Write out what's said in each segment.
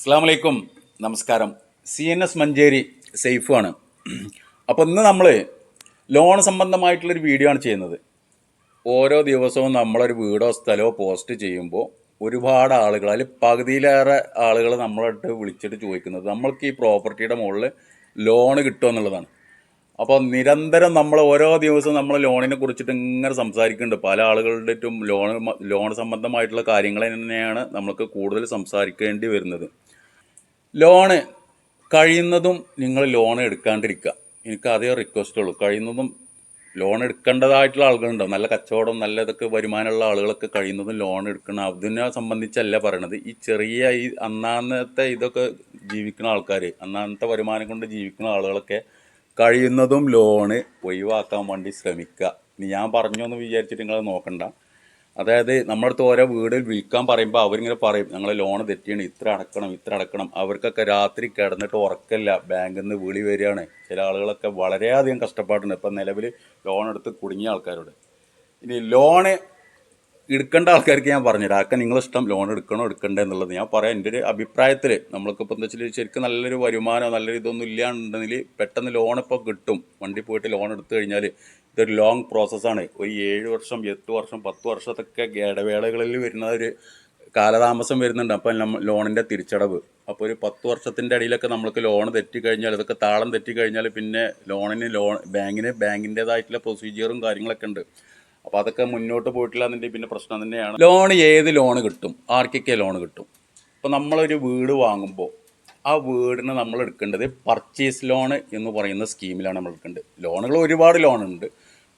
അസ്സാം വലൈക്കും നമസ്കാരം. സി എൻ എസ് മഞ്ചേരി സേഫാണ് അപ്പോൾ ഇന്ന് നമ്മൾ ലോൺ സംബന്ധമായിട്ടുള്ളൊരു വീഡിയോ ആണ് ചെയ്യുന്നത്. ഓരോ ദിവസവും നമ്മളൊരു വീടോ സ്ഥലമോ പോസ്റ്റ് ചെയ്യുമ്പോൾ ഒരുപാട് ആളുകൾ അതിൽ പകുതിയിലേറെ ആളുകൾ നമ്മളായിട്ട് വിളിച്ചിട്ട് ചോദിക്കുന്നത് നമ്മൾക്ക് ഈ പ്രോപ്പർട്ടിയുടെ മുകളിൽ ലോൺ കിട്ടുമോ എന്നുള്ളതാണ്. അപ്പോൾ നിരന്തരം നമ്മൾ ഓരോ ദിവസവും നമ്മൾ ലോണിനെ കുറിച്ചിട്ട് ഇങ്ങനെ സംസാരിക്കുന്നുണ്ട്. പല ആളുകളുടെ ലോൺ ലോൺ സംബന്ധമായിട്ടുള്ള കാര്യങ്ങൾ തന്നെയാണ് നമ്മൾക്ക് കൂടുതൽ സംസാരിക്കേണ്ടി വരുന്നത്. ലോണ്. കഴിയുന്നതും നിങ്ങൾ ലോൺ എടുക്കാണ്ടിരിക്കുക. എനിക്ക് അതേ റിക്വസ്റ്റ് ഉള്ളൂ. കഴിയുന്നതും ലോൺ എടുക്കേണ്ടതായിട്ടുള്ള ആളുകളുണ്ടാവും നല്ല കച്ചവടം നല്ല ഇതൊക്കെ വരുമാനമുള്ള ആളുകളൊക്കെ കഴിയുന്നതും ലോൺ എടുക്കണം. അതിനെ സംബന്ധിച്ചല്ല പറയണത്. ഈ ചെറിയ ഈ അന്നാന്നത്തെ ഇതൊക്കെ ജീവിക്കുന്ന ആൾക്കാർ അന്നാന്നത്തെ വരുമാനം കൊണ്ട് ജീവിക്കുന്ന ആളുകളൊക്കെ കഴിയുന്നതും ലോണ് ഒഴിവാക്കാൻ വേണ്ടി ശ്രമിക്കുക. ഞാൻ പറഞ്ഞു എന്ന് വിചാരിച്ചിട്ട് നിങ്ങൾ നോക്കണ്ട. അതായത് നമ്മുടെ അടുത്ത് ഓരോ വീട് വിൽക്കാൻ പറയുമ്പോൾ അവരിങ്ങനെ പറയും ഞങ്ങൾ ലോൺ തെറ്റിയാണ് ഇത്ര അടക്കണം ഇത്ര അടക്കണം. അവർക്കൊക്കെ രാത്രി കിടന്നിട്ട് ഉറക്കല്ല ബാങ്കിൽ നിന്ന് വിളി വരികയാണ്. ചില ആളുകളൊക്കെ വളരെയധികം കഷ്ടപ്പാടുണ്ട്. ഇപ്പം നിലവിൽ ലോൺ എടുത്ത് കുടുങ്ങിയ ആൾക്കാരോട് ഇനി ലോണ് എടുക്കേണ്ട ആൾക്കാർക്ക് ഞാൻ പറഞ്ഞുതരാം. ആക്കെ നിങ്ങളിഷ്ടം ലോൺ എടുക്കണോ എടുക്കണ്ടേ എന്നുള്ളത് ഞാൻ പറയാം. എന്റെ ഒരു അഭിപ്രായത്തിൽ നമ്മൾക്ക് ഇപ്പം എന്താ വെച്ചാൽ ശരിക്കും നല്ലൊരു വരുമാനമോ നല്ലൊരു ഇതൊന്നും ഇല്ലാണ്ടെങ്കിൽ പെട്ടെന്ന് ലോൺ ഇപ്പോൾ കിട്ടും. വണ്ടി പോയിട്ട് ലോൺ എടുത്തു കഴിഞ്ഞാൽ ഇതൊരു ലോങ് പ്രോസസ്സാണ് ഒരു ഏഴ് വർഷം എട്ട് വർഷം പത്ത് വർഷത്തൊക്കെ ഇടവേളകളിൽ വരുന്ന ഒരു കാലതാമസം വരുന്നുണ്ട്. അപ്പം നമ്മ ലോണിന്റെ തിരിച്ചടവ്. അപ്പോൾ ഒരു പത്ത് വർഷത്തിന്റെ ഇടയിലൊക്കെ നമ്മൾക്ക് ലോൺ തെറ്റിക്കഴിഞ്ഞാൽ അതൊക്കെ താളം തെറ്റിക്കഴിഞ്ഞാൽ പിന്നെ ലോണിന് ലോൺ ബാങ്കിന് ബാങ്കിന്റേതായിട്ടുള്ള പ്രൊസീജിയറും കാര്യങ്ങളൊക്കെ ഉണ്ട്. അപ്പോൾ അതൊക്കെ മുന്നോട്ട് പോയിട്ടില്ല എന്നുണ്ടെങ്കിൽ പിന്നെ പ്രശ്നം തന്നെയാണ്. ലോൺ ഏത് ലോൺ കിട്ടും? ആർക്കൊക്കെ ലോൺ കിട്ടും? ഇപ്പോൾ നമ്മളൊരു വീട് വാങ്ങുമ്പോൾ ആ വീടിന് നമ്മൾ എടുക്കേണ്ടത് പർച്ചേസ് ലോൺ എന്ന് പറയുന്ന സ്കീമിലാണ് നമ്മൾ എടുക്കേണ്ടത്. ലോണുകൾ ഒരുപാട് ലോൺ ഉണ്ട്.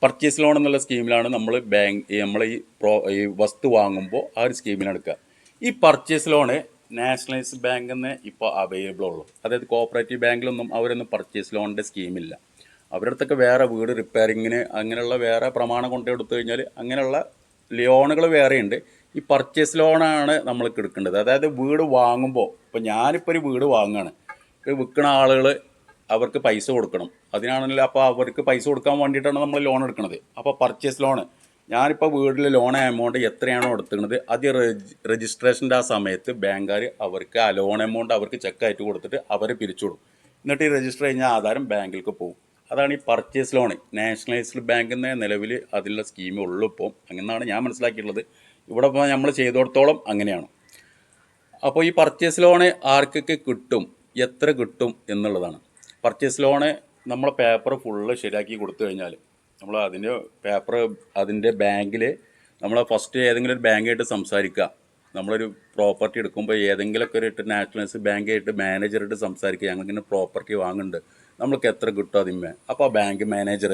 പർച്ചേസ് ലോൺ എന്നുള്ള സ്കീമിലാണ് നമ്മൾ ബാങ്ക് നമ്മൾ ഈ പ്രോ ഈ വസ്തു വാങ്ങുമ്പോൾ ആ ഒരു സ്കീമിലാണ് എടുക്കുക. ഈ പർച്ചേസ് ലോണ് നാഷണലൈസ്ഡ് ബാങ്കിൽ നിന്ന് ഇപ്പോൾ അവൈലബിൾ ഉള്ളൂ. അതായത് കോപ്പറേറ്റീവ് ബാങ്കിലൊന്നും അവരൊന്നും പർച്ചേസ് ലോണിന്റെ സ്കീമില്ല അവരുടെ അടുത്തൊക്കെ വേറെ വീട് റിപ്പയറിങ്ങിന് അങ്ങനെയുള്ള വേറെ പ്രമാണം കൊണ്ടു കൊടുത്തു കഴിഞ്ഞാൽ അങ്ങനെയുള്ള ലോണുകൾ വേറെയുണ്ട് ഈ പർച്ചേസ് ലോണാണ് നമ്മൾ എടുക്കേണ്ടത്. അതായത് വീട് വാങ്ങുമ്പോൾ ഇപ്പോൾ ഞാനിപ്പോൾ ഒരു വീട് വാങ്ങുകയാണ് ഇത് വിൽക്കുന്ന ആളുകൾ അവർക്ക് പൈസ കൊടുക്കണം. അതിനാണല്ലോ അപ്പോൾ അവർക്ക് പൈസ കൊടുക്കാൻ വേണ്ടിയിട്ടാണ് നമ്മൾ ലോൺ എടുക്കുന്നത് അപ്പോൾ പർച്ചേസ് ലോണ് ഞാനിപ്പോൾ വീട്ടിൽ ലോൺ എമൗണ്ട് എത്രയാണോ എടുക്കുന്നത് അത് രജിസ്ട്രേഷന്റെ ആ സമയത്ത് ബാങ്കുകാർ അവർക്ക് ആ ലോൺ എമൗണ്ട് അവർക്ക് ചെക്കായിട്ട് കൊടുത്തിട്ട് അവർ പിരിച്ചു കൊടുക്കും. എന്നിട്ട് ഈ രജിസ്റ്റർ കഴിഞ്ഞാൽ ആധാരം ബാങ്കിലേക്ക് പോകും. അതാണ് ഈ പർച്ചേസ് ലോൺ നാഷണലൈസ്ഡ് ബാങ്കിൽ നിന്ന് നിലവിൽ അതിലുള്ള സ്കീമേ ഉള്ളൂ ഇപ്പോൾ അങ്ങനെയാണ് ഞാൻ മനസ്സിലാക്കിയിട്ടുള്ളത്. ഇവിടെ ഇപ്പോൾ നമ്മൾ ചെയ്തോടത്തോളം അങ്ങനെയാണ്. അപ്പോൾ ഈ പർച്ചേസ് ലോണ് ആർക്കൊക്കെ കിട്ടും? എത്ര കിട്ടും എന്നുള്ളതാണ്. പർച്ചേസ് ലോണ് നമ്മൾ പേപ്പർ ഫുള്ള് ശരിയാക്കി കൊടുത്തു കഴിഞ്ഞാൽ നമ്മൾ അതിന്റെ പേപ്പർ അതിന്റെ ബാങ്കിൽ നമ്മൾ ഫസ്റ്റ് ഏതെങ്കിലും ഒരു ബാങ്കായിട്ട് സംസാരിക്കുക. നമ്മളൊരു പ്രോപ്പർട്ടി എടുക്കുമ്പോൾ ഏതെങ്കിലുമൊക്കെ ഒരു നാഷണലൈസ് ബാങ്കായിട്ട് മാനേജറായിട്ട് സംസാരിക്കുക. ഞങ്ങൾക്കിങ്ങനെ പ്രോപ്പർട്ടി വാങ്ങുന്നുണ്ട്. നമ്മൾക്ക് എത്ര കിട്ടും അതിന്മേ. അപ്പോൾ ബാങ്ക് മാനേജർ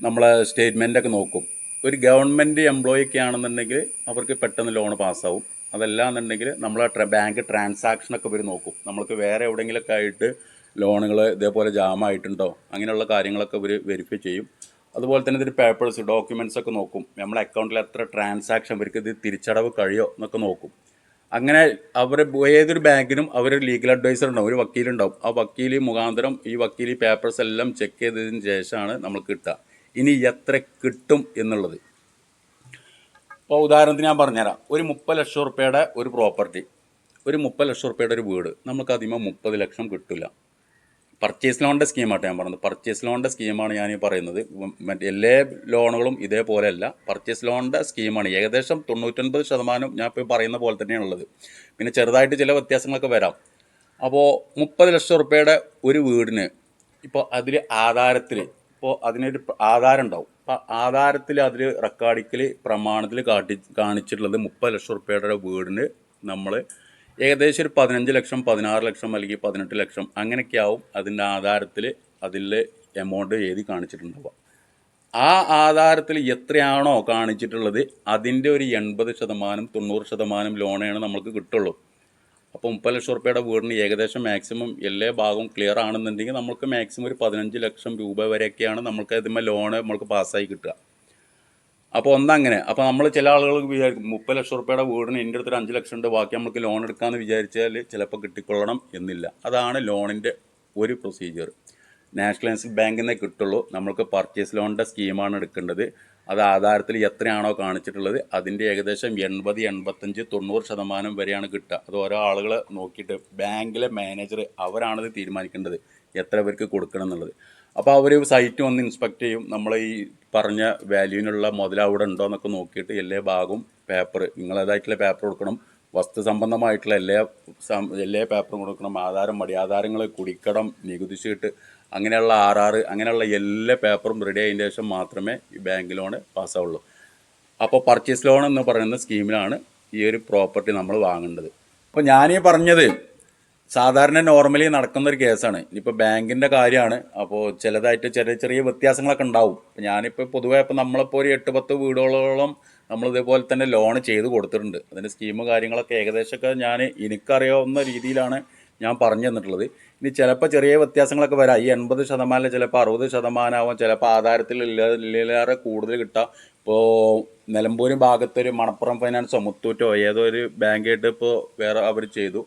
നമ്മളെ സ്റ്റേറ്റ്മെന്റൊക്കെ നോക്കും. ഒരു ഗവൺമെന്റ് എംപ്ലോയിക്ക് ആണെന്നുണ്ടെങ്കിൽ അവർക്ക് പെട്ടെന്ന് ലോൺ പാസ്സാവും അതല്ല എന്നുണ്ടെങ്കിൽ നമ്മൾ ബാങ്ക് ട്രാൻസാക്ഷനൊക്കെ ഇവർ നോക്കും. നമ്മൾക്ക് വേറെ എവിടെയെങ്കിലുമൊക്കെ ആയിട്ട് ലോണുകൾ ഇതേപോലെ ജാമായിട്ടുണ്ടോ അങ്ങനെയുള്ള കാര്യങ്ങളൊക്കെ ഇവർ വെരിഫൈ ചെയ്യും. അതുപോലെ തന്നെ ഇതിന്റെ പേപ്പേഴ്സ് ഡോക്യുമെന്റ്സ് ഒക്കെ നോക്കും. നമ്മളെ അക്കൗണ്ടിൽ എത്ര ട്രാൻസാക്ഷൻ ഇവർക്ക് ഇത് തിരിച്ചടവ് കഴിയോ എന്നൊക്കെ നോക്കും. അങ്ങനെ അവർ ഏതൊരു ബാങ്കിനും അവർ ലീഗൽ അഡ്വൈസർ ഉണ്ടാവും ഒരു വക്കീലുണ്ടാവും ആ വക്കീൽ മുഖാന്തരം ഈ വക്കീൽ പേപ്പേഴ്സ് എല്ലാം ചെക്ക് ചെയ്തതിന് ശേഷമാണ് നമുക്ക് കിട്ടുക. ഇനി എത്ര കിട്ടും എന്നുള്ളത്. ഇപ്പോൾ ഉദാഹരണത്തിന് ഞാൻ പറഞ്ഞുതരാം. ഒരു മുപ്പത് ലക്ഷം റുപ്യയുടെ ഒരു പ്രോപ്പർട്ടി ഒരു മുപ്പത് ലക്ഷം റുപ്യയുടെ ഒരു വീട് നമുക്ക് അധികം മുപ്പത് ലക്ഷം കിട്ടില്ല പർച്ചേസ് ലോണിന്റെ സ്കീമാട്ടോ ഞാൻ പറഞ്ഞത്. പർച്ചേസ് ലോണിന്റെ സ്കീമാണ് ഞാൻ ഈ പറയുന്നത്. മറ്റേ എല്ലാ ലോണുകളും ഇതേപോലെയല്ല. പർച്ചേസ് ലോണിന്റെ സ്കീമാണ് ഏകദേശം തൊണ്ണൂറ്റൊൻപത് ശതമാനം ഞാൻ ഇപ്പോൾ പറയുന്ന പോലെ തന്നെയാണുള്ളത്. പിന്നെ ചെറുതായിട്ട് ചില വ്യത്യാസങ്ങളൊക്കെ വരാം. അപ്പോൾ മുപ്പത് ലക്ഷം റുപ്യയുടെ ഒരു വീടിന് ഇപ്പോൾ അതിൽ ആധാരത്തിൽ ഇപ്പോൾ അതിനൊരു ആധാരം ഉണ്ടാവും. അപ്പോൾ ആധാരത്തിൽ അതിൽ റെക്കോർഡിക്കൽ പ്രമാണത്തിൽ കാട്ടി കാണിച്ചിട്ടുള്ളത് മുപ്പത് ലക്ഷം റുപ്യയുടെ വീടിന് നമ്മൾ ഏകദേശം ഒരു പതിനഞ്ച് ലക്ഷം പതിനാറ് ലക്ഷം അല്ലെങ്കിൽ പതിനെട്ട് ലക്ഷം അങ്ങനെയൊക്കെ ആവും അതിന്റെ ആധാരത്തിൽ അതിൽ എമൗണ്ട് എഴുതി കാണിച്ചിട്ടുണ്ടാവുക. ആ ആധാരത്തിൽ എത്രയാണോ കാണിച്ചിട്ടുള്ളത് അതിന്റെ ഒരു എൺപത് ശതമാനം തൊണ്ണൂറ് ശതമാനം ലോണാണ് നമുക്ക് കിട്ടുള്ളൂ. അപ്പോൾ മുപ്പത് ലക്ഷം റുപ്യയുടെ വീടിന് ഏകദേശം മാക്സിമം എല്ലാ ഭാഗവും ക്ലിയർ ആണെന്നുണ്ടെങ്കിൽ നമുക്ക് മാക്സിമം ഒരു പതിനഞ്ച് ലക്ഷം രൂപ വരെയൊക്കെയാണ് നമുക്ക് അതിന്മേൽ ലോണ് നമുക്ക് പാസ്സായി കിട്ടുക. അപ്പോൾ ഒന്നങ്ങനെ. അപ്പോൾ നമ്മൾ ചില ആളുകൾ വിചാരിക്കും മുപ്പത് ലക്ഷം റുപ്യയുടെ വീടിന് എന്റെ അടുത്തൊരു അഞ്ച് ലക്ഷം ഉണ്ട് ബാക്കി നമുക്ക് ലോൺ എടുക്കാമെന്ന് വിചാരിച്ചാൽ ചിലപ്പോൾ കിട്ടിക്കൊള്ളണം എന്നില്ല. അതാണ് ലോണിന്റെ ഒരു പ്രൊസീജിയർ നാഷണലൈസ് ബാങ്കിൽ നിന്നേ കിട്ടുള്ളൂ. നമ്മൾക്ക് പർച്ചേസ് ലോണിന്റെ സ്കീമാണ് എടുക്കേണ്ടത്. അത് ആധാരത്തിൽ എത്രയാണോ കാണിച്ചിട്ടുള്ളത് അതിന്റെ ഏകദേശം എൺപത് എൺപത്തഞ്ച് തൊണ്ണൂറ് ശതമാനം വരെയാണ് കിട്ടുക. അത് ഓരോ ആളുകളെ നോക്കിയിട്ട് ബാങ്കിലെ മാനേജർ അവരാണത് തീരുമാനിക്കേണ്ടത് എത്ര പേർക്ക് കൊടുക്കണം എന്നുള്ളത്. അപ്പോൾ അവർ സൈറ്റ് വന്ന് ഇൻസ്പെക്ട് ചെയ്യും. നമ്മൾ ഈ പറഞ്ഞ വാല്യൂവിനുള്ള മുതൽ അവിടെ ഉണ്ടോ എന്നൊക്കെ നോക്കിയിട്ട് എല്ലാ ഭാഗവും പേപ്പർ നിങ്ങളേതായിട്ടുള്ള പേപ്പർ കൊടുക്കണം. വസ്തു സംബന്ധമായിട്ടുള്ള എല്ലാ എല്ലാ പേപ്പറും കൊടുക്കണം. ആധാരം മടി ആധാരങ്ങൾ കുടിക്കടം നികുതി ചീട്ട് അങ്ങനെയുള്ള ആർ ആർ അങ്ങനെയുള്ള എല്ലാ പേപ്പറും റെഡി ആയതിന് ശേഷം മാത്രമേ ഈ ബാങ്ക് ലോൺ പാസ്സാവുള്ളൂ അപ്പോൾ പർച്ചേസ് ലോൺ എന്ന് പറയുന്ന സ്കീമിലാണ് ഈ ഒരു പ്രോപ്പർട്ടി നമ്മൾ വാങ്ങേണ്ടത്. അപ്പോൾ ഞാനീ പറഞ്ഞത് സാധാരണ നോർമലി നടക്കുന്ന ഒരു കേസാണ്. ഇനിയിപ്പോൾ ബാങ്കിന്റെ കാര്യമാണ്. അപ്പോൾ ചിലതായിട്ട് ചെറിയ ചെറിയ വ്യത്യാസങ്ങളൊക്കെ ഉണ്ടാവും. ഞാനിപ്പോൾ പൊതുവേ ഇപ്പം നമ്മളിപ്പോൾ ഒരു എട്ട് പത്ത് വീടുകളോളം നമ്മൾ ഇതേപോലെ തന്നെ ലോൺ ചെയ്ത് കൊടുത്തിട്ടുണ്ട്. അതിന്റെ സ്കീമ് കാര്യങ്ങളൊക്കെ ഏകദേശമൊക്കെ ഞാൻ എനിക്കറിയാവുന്ന രീതിയിലാണ് ഞാൻ പറഞ്ഞു തന്നിട്ടുള്ളത്. ഇനി ചിലപ്പോൾ ചെറിയ വ്യത്യാസങ്ങളൊക്കെ വരാം. ഈ എൺപത് ശതമാനം ചിലപ്പോൾ അറുപത് ശതമാനമാവും ചിലപ്പോൾ ആധാരത്തിൽ ഇല്ലാതെ കൂടുതൽ കിട്ടാം. ഇപ്പോൾ നിലമ്പൂർ ഭാഗത്തൊരു മണപ്പുറം ഫൈനാൻസോ മുത്തൂറ്റോ ഏതോ ഒരു ബാങ്കായിട്ട് ഇപ്പോൾ വേറെ അവർ ചെയ്തു.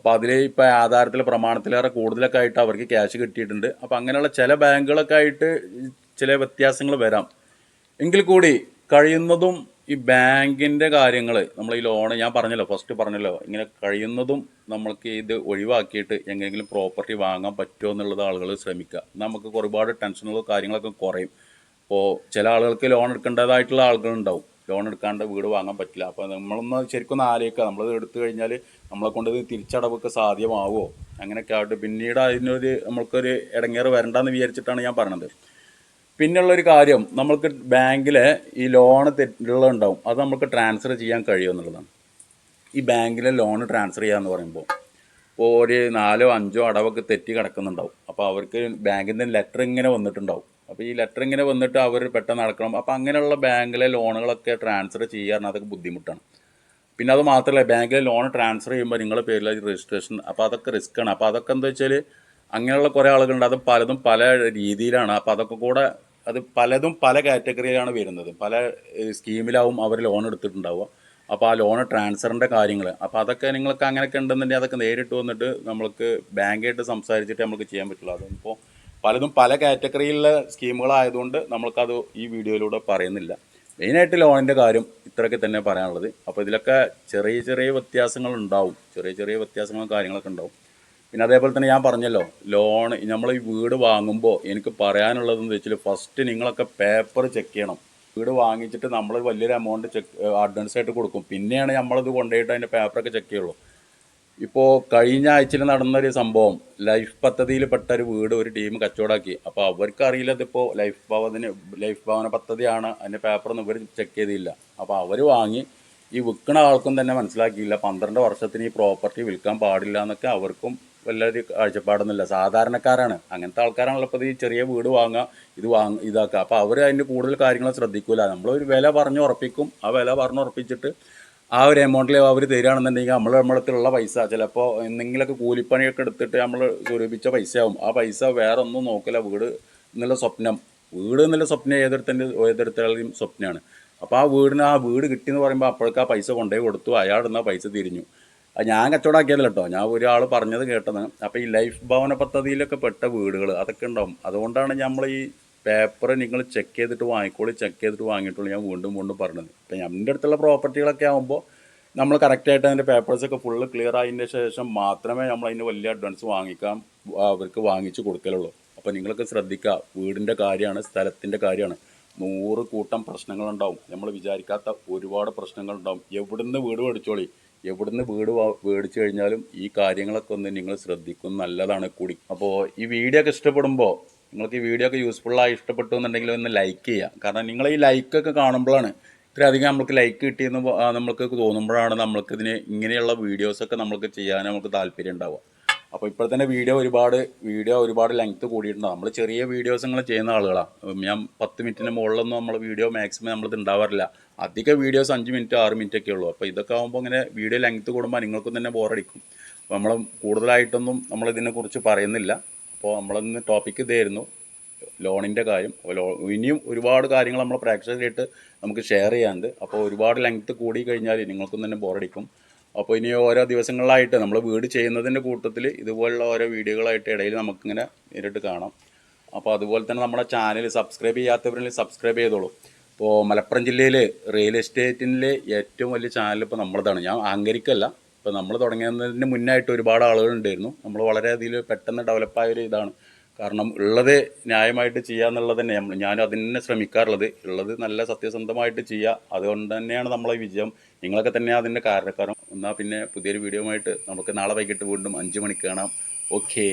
അപ്പോൾ അതിൽ ഇപ്പോൾ ആധാരത്തിലെ പ്രമാണത്തിലേറെ കൂടുതലൊക്കെ ആയിട്ട് അവർക്ക് ക്യാഷ് കിട്ടിയിട്ടുണ്ട്. അപ്പോൾ അങ്ങനെയുള്ള ചില ബാങ്കുകളൊക്കെ ആയിട്ട് ചില വ്യത്യാസങ്ങൾ വരാം. എങ്കിൽ കൂടി കഴിയുന്നതും ഈ ബാങ്കിന്റെ കാര്യങ്ങൾ നമ്മൾ ഈ ലോണ് ഞാൻ പറഞ്ഞല്ലോ ഫസ്റ്റ് പറഞ്ഞല്ലോ ഇങ്ങനെ കഴിയുന്നതും നമ്മൾക്ക് ഇത് ഒഴിവാക്കിയിട്ട് എങ്ങനെയെങ്കിലും പ്രോപ്പർട്ടി വാങ്ങാൻ പറ്റുമോ എന്നുള്ളത് ആളുകൾ ശ്രമിക്കുക. നമുക്ക് ഒരുപാട് ടെൻഷനുകളും കാര്യങ്ങളൊക്കെ കുറയും. അപ്പോൾ ചില ആളുകൾക്ക് ലോൺ എടുക്കേണ്ടതായിട്ടുള്ള ആളുകളുണ്ടാവും. ലോൺ എടുക്കാണ്ട് വീട് വാങ്ങാൻ പറ്റില്ല. അപ്പോൾ നമ്മളൊന്ന് ശരിക്കും ഒന്ന് ആലോചിക്കുക. നമ്മളത് എടുത്തു കഴിഞ്ഞാൽ നമ്മളെ കൊണ്ട് ഇത് തിരിച്ചടവൊക്കെ സാധ്യമാവുമോ അങ്ങനെയൊക്കെ ആയിട്ട് പിന്നീട് അതിനൊരു നമ്മൾക്കൊരു ഇടങ്ങേറ് വരണ്ടെന്ന് വിചാരിച്ചിട്ടാണ് ഞാൻ പറഞ്ഞത് പിന്നെയുള്ളൊരു കാര്യം നമ്മൾക്ക് ബാങ്കിൽ ഈ ലോണ് തെറ്റുകളുണ്ടാവും അത് നമുക്ക് ട്രാൻസ്ഫർ ചെയ്യാൻ കഴിയുമെന്നുള്ളതാണ് ഈ ബാങ്കിലെ ലോൺ ട്രാൻസ്ഫർ ചെയ്യാന്ന് പറയുമ്പോൾ ഇപ്പോൾ ഒരു നാലോ അഞ്ചോ അടവൊക്കെ തെറ്റി കിടക്കുന്നുണ്ടാവും. അപ്പോൾ അവർക്ക് ബാങ്കിന്റെ ലെറ്റർ ഇങ്ങനെ വന്നിട്ടുണ്ടാവും. അപ്പോൾ ഈ ലെറ്റർ ഇങ്ങനെ വന്നിട്ട് അവർ പെട്ടെന്ന് നടക്കണം. അപ്പോൾ അങ്ങനെയുള്ള ബാങ്കിലെ ലോണുകളൊക്കെ ട്രാൻസ്ഫർ ചെയ്യാറുണ്ട് അതൊക്കെ ബുദ്ധിമുട്ടാണ്. പിന്നെ അത് മാത്രമല്ല ബാങ്കിലെ ലോൺ ട്രാൻസ്ഫർ ചെയ്യുമ്പോൾ നിങ്ങളുടെ പേരിൽ രജിസ്ട്രേഷൻ അപ്പോൾ അതൊക്കെ റിസ്ക്കാണ് അപ്പോൾ അതൊക്കെ എന്താ വെച്ചാൽ അങ്ങനെയുള്ള കുറേ ആളുകളുണ്ട്. അത് പലതും പല രീതിയിലാണ്. അപ്പോൾ അതൊക്കെ കൂടെ അത് പലതും പല കാറ്റഗറിയിലാണ് വരുന്നത്. പല സ്കീമിലാവും അവർ ലോൺ എടുത്തിട്ടുണ്ടാവുക. അപ്പോൾ ആ ലോൺ ട്രാൻസ്ഫറിന്റെ കാര്യങ്ങൾ അപ്പോൾ അതൊക്കെ നിങ്ങൾക്ക് അങ്ങനെയൊക്കെ ഉണ്ടെന്നുണ്ടെങ്കിൽ അതൊക്കെ നേരിട്ട് വന്നിട്ട് നമ്മൾക്ക് ബാങ്കായിട്ട് സംസാരിച്ചിട്ട് നമുക്ക് ചെയ്യാൻ പറ്റുള്ളൂ അതിപ്പോൾ പലതും പല കാറ്റഗറിയിലുള്ള സ്കീമുകളായതുകൊണ്ട് നമ്മൾക്കത് ഈ വീഡിയോയിലൂടെ പറയുന്നില്ല. മെയിനായിട്ട് ലോണിന്റെ കാര്യം ഇത്രയൊക്കെ തന്നെ പറയാനുള്ളത്. അപ്പോൾ ഇതിലൊക്കെ ചെറിയ ചെറിയ വ്യത്യാസങ്ങൾ ഉണ്ടാവും. ചെറിയ ചെറിയ വ്യത്യാസങ്ങളും കാര്യങ്ങളൊക്കെ ഉണ്ടാവും. പിന്നെ അതേപോലെ തന്നെ ഞാൻ പറഞ്ഞല്ലോ ലോൺ നമ്മൾ ഈ വീട് വാങ്ങുമ്പോൾ എനിക്ക് പറയാനുള്ളതെന്ന് വെച്ചാൽ ഫസ്റ്റ് നിങ്ങളൊക്കെ പേപ്പർ ചെക്ക് ചെയ്യണം. വീട് വാങ്ങിച്ചിട്ട് നമ്മൾ വലിയൊരു എമൗണ്ട് ചെക്ക് അഡ്വാൻസ് ആയിട്ട് കൊടുക്കും. പിന്നെയാണ് നമ്മളത് കൊണ്ടുപോയിട്ട് അതിന്റെ പേപ്പറൊക്കെ ചെക്ക് ചെയ്യുള്ളൂ. ഇപ്പോൾ കഴിഞ്ഞ ആഴ്ചയിൽ നടന്നൊരു സംഭവം. ലൈഫ് പദ്ധതിയിൽ പെട്ട ഒരു വീട് ഒരു ടീം കച്ചവടാക്കി. അപ്പോൾ അവർക്ക് അറിയില്ല ഇതിപ്പോൾ ലൈഫ് ഭവന് ലൈഫ് ഭവന പദ്ധതിയാണ്. അതിന്റെ പേപ്പറൊന്നും ഇവർ ചെക്ക് ചെയ്തില്ല. അപ്പോൾ അവർ വാങ്ങി. ഈ വിൽക്കണ ആൾക്കും തന്നെ മനസ്സിലാക്കിയില്ല. പന്ത്രണ്ട് വർഷത്തിന് ഈ പ്രോപ്പർട്ടി വിൽക്കാൻ പാടില്ല എന്നൊക്കെ അവർക്കും വലിയൊരു കാഴ്ചപ്പാടൊന്നുമില്ല. സാധാരണക്കാരാണ്. അങ്ങനത്തെ ആൾക്കാരാണല്ലോ ഇപ്പോൾ ഈ ചെറിയ വീട് വാങ്ങുക ഇത് വാങ്ങ ഇതാക്കുക. അപ്പോൾ അവർ അതിന്റെ കൂടുതൽ കാര്യങ്ങൾ ശ്രദ്ധിക്കില്ല നമ്മളൊരു വില പറഞ്ഞ് ഉറപ്പിക്കും. ആ വില പറഞ്ഞ് ഉറപ്പിച്ചിട്ട് ആ ഒരു എമൗണ്ടിൽ അവർ തരികയാണെന്നുണ്ടെങ്കിൽ നമ്മൾ നമ്മളത്തിലുള്ള പൈസ ചിലപ്പോൾ എന്തെങ്കിലുമൊക്കെ കൂലിപ്പണിയൊക്കെ എടുത്തിട്ട് നമ്മൾ സ്വരൂപിച്ച പൈസയാവും. ആ പൈസ വേറെ ഒന്നും നോക്കില്ല. വീട് എന്നുള്ള സ്വപ്നം. വീട് എന്നുള്ള സ്വപ്നം ഏതെടുത്തതിന്റെ ഏതെടുത്താലും സ്വപ്നമാണ് അപ്പോൾ ആ വീടിന് ആ വീട് കിട്ടി എന്ന് പറയുമ്പോൾ അപ്പോഴേക്ക് ആ പൈസ കൊണ്ടുപോയി കൊടുത്തു. അയാൾ ആ പൈസ തിരിഞ്ഞു. ഞാൻ കച്ചവടമാക്കിയതല്ല കേട്ടോ ഞാൻ ഒരാൾ പറഞ്ഞത് കേട്ടത് അപ്പോൾ ഈ ലൈഫ് ഭവന പദ്ധതിയിലൊക്കെ പെട്ട വീടുകൾ അതൊക്കെ ഉണ്ടാവും. അതുകൊണ്ടാണ് നമ്മൾ ഈ പേപ്പർ നിങ്ങൾ ചെക്ക് ചെയ്തിട്ട് വാങ്ങിക്കോളി ചെക്ക് ചെയ്തിട്ട് വാങ്ങിയിട്ടുള്ളൂ ഞാൻ വീണ്ടും വീണ്ടും പറഞ്ഞത്. ഇപ്പം എന്റെ അടുത്തുള്ള പ്രോപ്പർട്ടികളൊക്കെ ആകുമ്പോൾ നമ്മൾ കറക്റ്റായിട്ട് അതിന്റെ പേപ്പേഴ്സൊക്കെ ഫുള്ള് ക്ലിയർ ആയതിന്റെ ശേഷം മാത്രമേ നമ്മൾ അതിന് വലിയ അഡ്വാൻസ് വാങ്ങിക്കാൻ അവർക്ക് വാങ്ങിച്ച് കൊടുക്കലുള്ളൂ. അപ്പോൾ നിങ്ങളൊക്കെ ശ്രദ്ധിക്കുക വീടിന്റെ കാര്യമാണ് സ്ഥലത്തിന്റെ കാര്യമാണ്. നൂറ് കൂട്ടം പ്രശ്നങ്ങളുണ്ടാവും. നമ്മൾ വിചാരിക്കാത്ത ഒരുപാട് പ്രശ്നങ്ങളുണ്ടാവും. എവിടുന്ന് വീട് മേടിച്ചോളി? എവിടുന്ന് വീട് മേടിച്ചു കഴിഞ്ഞാലും ഈ കാര്യങ്ങളൊക്കെ ഒന്ന് നിങ്ങൾ ശ്രദ്ധിക്കും. നല്ലതാണ് കൂടി. അപ്പോൾ ഈ വീഡിയോ ഒക്കെ ഇഷ്ടപ്പെടുമ്പോൾ നിങ്ങൾക്ക് ഈ വീഡിയോ ഒക്കെ യൂസ്ഫുള്ളായി ഇഷ്ടപ്പെട്ടു എന്നുണ്ടെങ്കിൽ ഒന്ന് ലൈക്ക് ചെയ്യുക കാരണം നിങ്ങൾ ഈ ലൈക്കൊക്കെ കാണുമ്പോഴാണ് ഇത്രയധികം നമുക്ക് ലൈക്ക് കിട്ടിയെന്ന് നമ്മൾക്ക് തോന്നുമ്പോഴാണ് നമ്മൾക്ക് ഇതിന് ഇങ്ങനെയുള്ള വീഡിയോസൊക്കെ നമുക്ക് ചെയ്യാൻ നമുക്ക് താല്പര്യം ഉണ്ടാവുക. അപ്പോൾ ഇപ്പോൾ തന്നെ വീഡിയോ ഒരുപാട് വീഡിയോ ഒരുപാട് ലെങ്ത്ത് കൂടിയിട്ടുണ്ടാവും നമ്മൾ ചെറിയ വീഡിയോസ് നിങ്ങൾ ചെയ്യുന്ന ആളുകളാണ് ഞാൻ പത്ത് മിനിറ്റിന് മുകളിലൊന്നും നമ്മൾ വീഡിയോ മാക്സിമം നമ്മളിത് ഉണ്ടാവാറില്ല. അധിക വീഡിയോസ് അഞ്ച് മിനിറ്റ് ആറ് മിനിറ്റ് ഒക്കെ ഉള്ളൂ. അപ്പോൾ ഇതൊക്കെ ആകുമ്പോൾ ഇങ്ങനെ വീഡിയോ ലെങ്ത്ത് കൂടുമ്പോൾ നിങ്ങൾക്കും തന്നെ ബോറടിക്കും അപ്പോൾ നമ്മൾ കൂടുതലായിട്ടൊന്നും നമ്മളിതിനെക്കുറിച്ച് പറയുന്നില്ല. അപ്പോൾ നമ്മളിന്ന് ടോപ്പിക്ക് ഇതായിരുന്നു. ലോണിന്റെ കാര്യം. അപ്പോൾ ലോ ഇനിയും ഒരുപാട് കാര്യങ്ങൾ നമ്മൾ പ്രേക്ഷകരായിട്ട് നമുക്ക് ഷെയർ ചെയ്യാനുണ്ട്. അപ്പോൾ ഒരുപാട് ലെങ്ത് കൂടി കഴിഞ്ഞാൽ നിങ്ങൾക്കും തന്നെ ബോറടിക്കും അപ്പോൾ ഇനി ഓരോ ദിവസങ്ങളിലായിട്ട് നമ്മൾ വീട് ചെയ്യുന്നതിന്റെ കൂട്ടത്തിൽ ഇതുപോലുള്ള ഓരോ വീഡിയോകളായിട്ട് ഇടയിൽ നമുക്കിങ്ങനെ നേരിട്ട് കാണാം. അപ്പോൾ അതുപോലെ തന്നെ നമ്മുടെ ചാനൽ സബ്സ്ക്രൈബ് ചെയ്യാത്തവരിൽ സബ്സ്ക്രൈബ് ചെയ്തോളൂ. ഇപ്പോൾ മലപ്പുറം ജില്ലയിൽ റിയൽ എസ്റ്റേറ്റിലെ ഏറ്റവും വലിയ ചാനൽ ഇപ്പോൾ നമ്മളതാണ്. ഞാൻ അഹങ്കരിക്കല്ല. ഇപ്പോൾ നമ്മൾ തുടങ്ങിയതിന് മുന്നായിട്ട് ഒരുപാട് ആളുകൾ ഉണ്ടായിരുന്നു. നമ്മൾ വളരെ അതിൽ പെട്ടെന്ന് ഡെവലപ്പായ ഒരു ഇതാണ്. കാരണം ഉള്ളത് ന്യായമായിട്ട് ചെയ്യുക എന്നുള്ളത് തന്നെ. നമ്മൾ ഞാനും അതിന് ശ്രമിക്കാറുള്ളത്. ഉള്ളത് നല്ല സത്യസന്ധമായിട്ട് ചെയ്യുക. അതുകൊണ്ട് തന്നെയാണ് നമ്മളെ വിജയം. നിങ്ങളൊക്കെ തന്നെ അതിന്റെ കാരണക്കാരം. എന്നാൽ പിന്നെ പുതിയൊരു വീഡിയോ ആയിട്ട് നമുക്ക് നാളെ വൈകിട്ട് വീണ്ടും അഞ്ച് മണിക്ക് കാണാം. ഓക്കേ